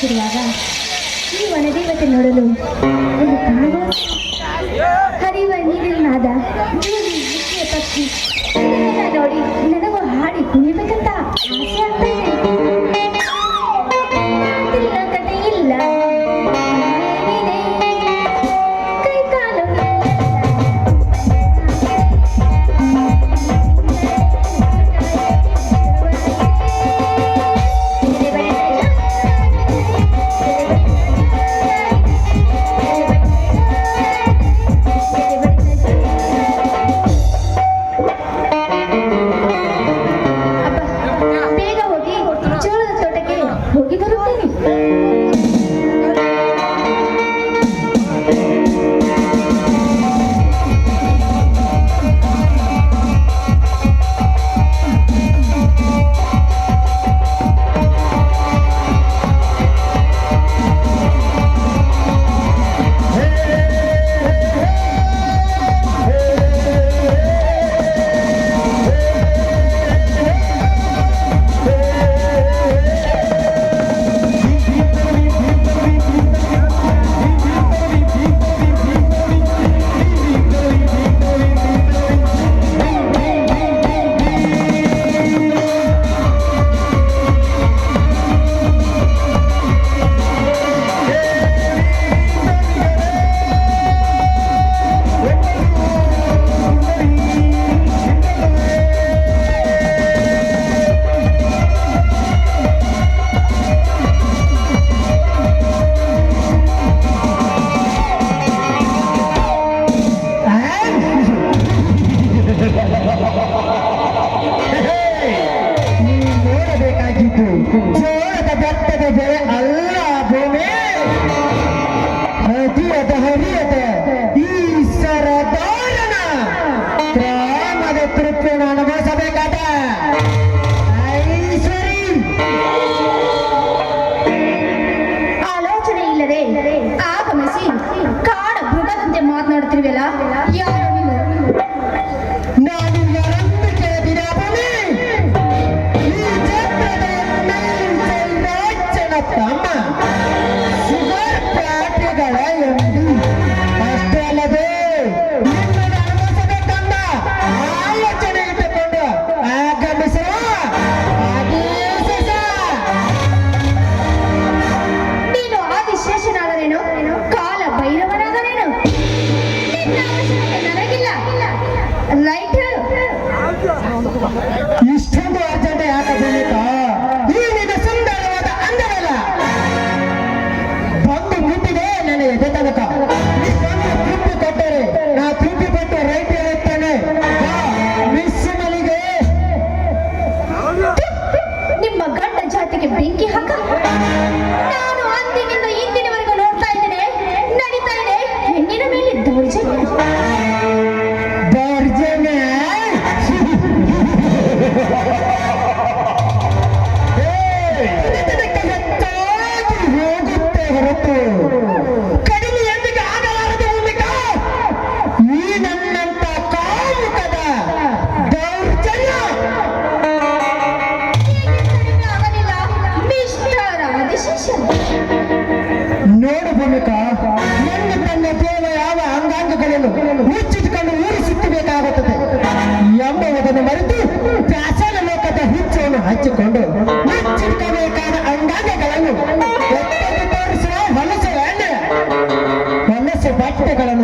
ಸುರಿಯುವಾಗ ಈ ವನದೇವತೆ ನೋಡಲು ಒಂದು ಕಾಗ ಹರಿಯುವ ನೀರಿನಾದ ಪಕ್ಷಿ ನೋಡಿ ನನಗೂ ಹಾಡಿ ಕುಣಿಬೇಕಂತ ಆಸೆ ಆಗ್ತಾ 咱们。Zacatecas de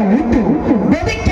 Bobby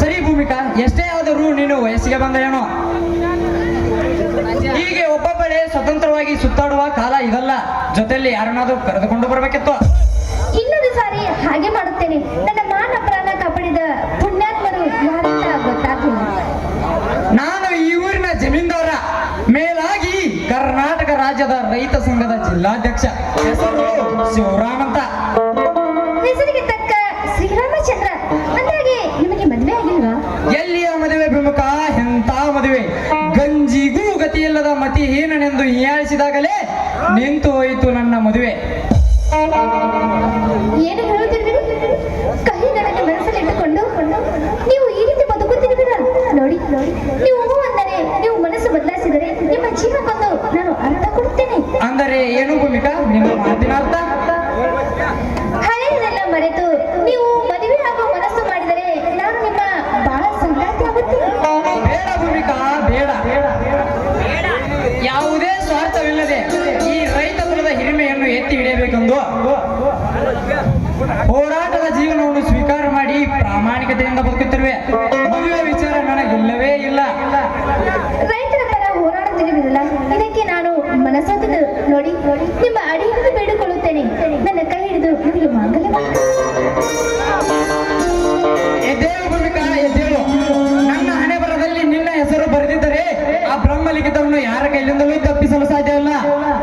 ಸರಿ ಭೂಮಿಕಾ ಎಷ್ಟೇ ಆದರೂ ನೀನು ವಯಸ್ಸಿಗೆ ಬಂದ ಹೀಗೆ ಒಬ್ಬೊಬ್ಬರೇ ಸ್ವತಂತ್ರವಾಗಿ ಸುತ್ತಾಡುವ ಕಾಲ ಇದಲ್ಲ. ಜೊತೆಯಲ್ಲಿ ಯಾರನ್ನಾದ್ರೂ ಕರೆದುಕೊಂಡು ಬರಬೇಕಿತ್ತು. ಇನ್ನೊಂದು ಸಾರಿ ಹಾಗೆ ಮಾಡುತ್ತೇನೆ. ನನ್ನ ಮಾನ ಪ್ರಾಣ ಕಾಪಾಡಿದ ಪುಣ್ಯಾತ್ಮರು ಯಾರಿಂದ ನಾನು ಈ ಊರಿನ ಜಮೀನ್ದಾರ. ಮೇಲಾಗಿ ಕರ್ನಾಟಕ ರಾಜ್ಯದ ರೈತ ಸಂಘದ ಜಿಲ್ಲಾಧ್ಯಕ್ಷ ಹೆಸರು ಹೆಸರಿಗೆ ನಿಂತು ಹೋಯಿತು ನನ್ನ ಮದುವೆ. ಏನು ಹೇಳುತ್ತಿದ್ದೀರಿ ಕಹಿ ನನಗೆ ಮನಸ್ಸಲ್ಲಿ ಇಟ್ಟುಕೊಂಡು ನೀವು ಈ ರೀತಿ ಬದುಕುತ್ತಿದ್ದೀರಾ ನೋಡಿ ನೀವು ಅಂದರೆ ನೀವು ಮನಸ್ಸು ಬದಲಾಯಿಸಿದರೆ ನಿಮ್ಮ ಜೀವನಕ್ಕೊಂದು ನಾನು ಅರ್ಥ ಕೊಡ್ತೀನಿ. ಅಂದರೆ ಏನು ಭೂಮಿಕಾ? ನಿಮ್ಮ ಮಾತಿನ ಅರ್ಥ? ಹಳೆಯದೆಲ್ಲ ಮರೆತು ನೀವು ಮದುವೆ ಯಾರ ಕೈಲಿಂದಲೂ ತಪ್ಪಿಸಲು ಸಾಧ್ಯವಿಲ್ಲ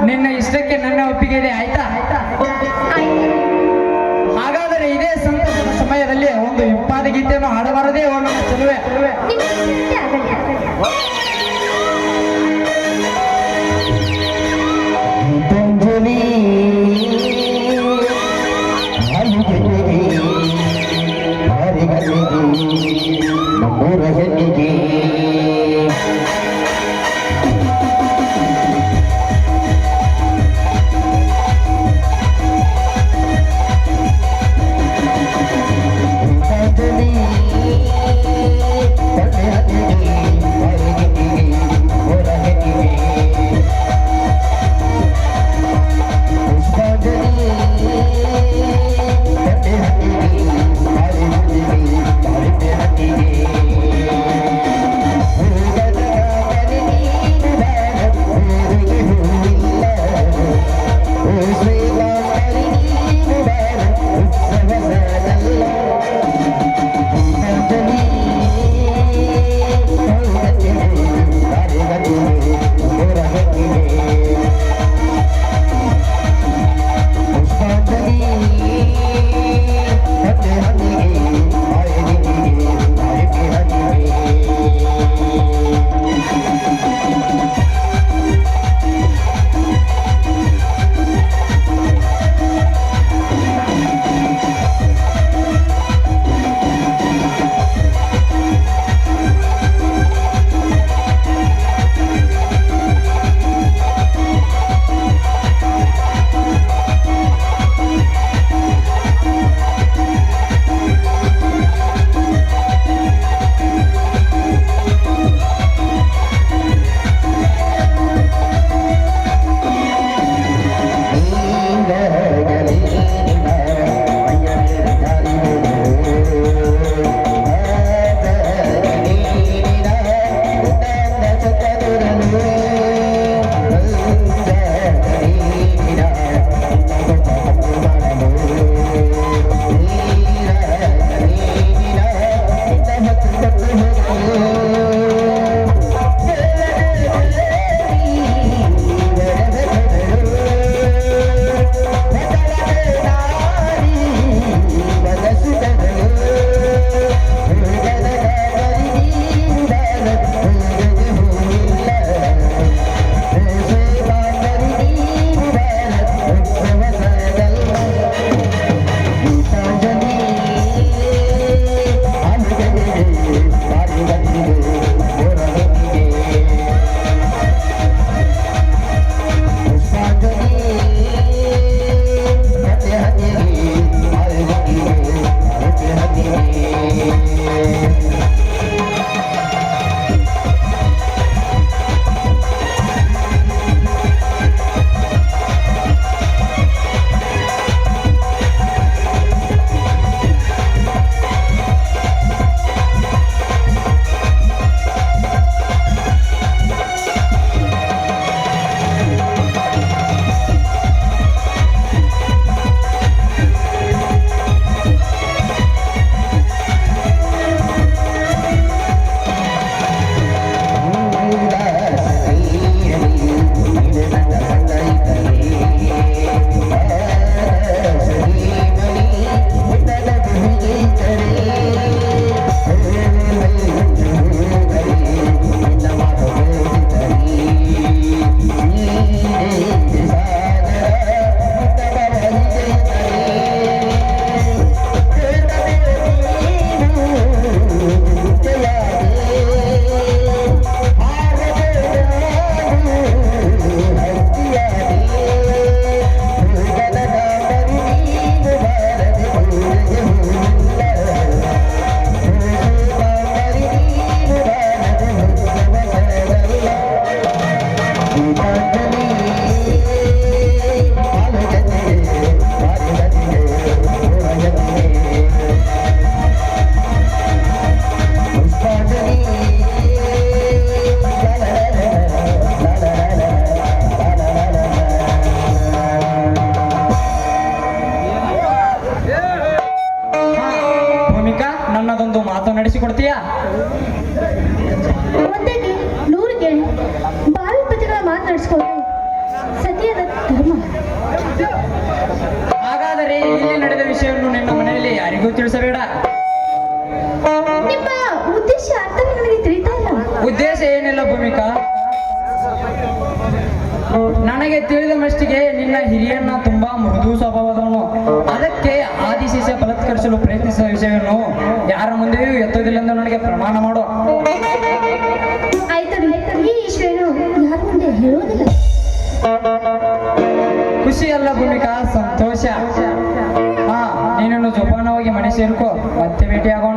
ನಿನ್ನ ಇಷ್ಟಕ್ಕೆ ನನ್ನ ಒಪ್ಪಿಗೆ ಇದೆ ಆಯ್ತಾ? ಹಾಗಾದರೆ ಇದೇ ಸಮಯದಲ್ಲಿ ಒಂದು ಇಂಪಾದ ಗೀತೆಯನ್ನು ಹಾಡಬಾರದೇ ಅವನು ಚೆಲುವೆ. ನನಗೆ ತಿಳಿದ ಮಷ್ಟಿಗೆ ನಿನ್ನ ಹಿರಿಯಣ್ಣ ತುಂಬಾ ಮೃದು ಸ್ವಭಾವದವನು. ಅದಕ್ಕೆ ಆದಿಶೇಷ ಬಲತ್ಕರಿಸಲು ಪ್ರಯತ್ನಿಸಿದ ವಿಷಯವನ್ನು ಯಾರ ಮುಂದೆಯೂ ಎತ್ತೋದಿಲ್ಲ ಎಂದು ನನಗೆ ಪ್ರಮಾಣ ಮಾಡು. ಖುಷಿ ಅಲ್ಲ ಭೂಮಿಕಾ ಸಂತೋಷ. ಹಾ ನೀನನ್ನು ಜೋಪಾನವಾಗಿ ಮನೆ ಸೇರ್ಕೋ ಮತ್ತೆ ಭೇಟಿಯಾಗೋ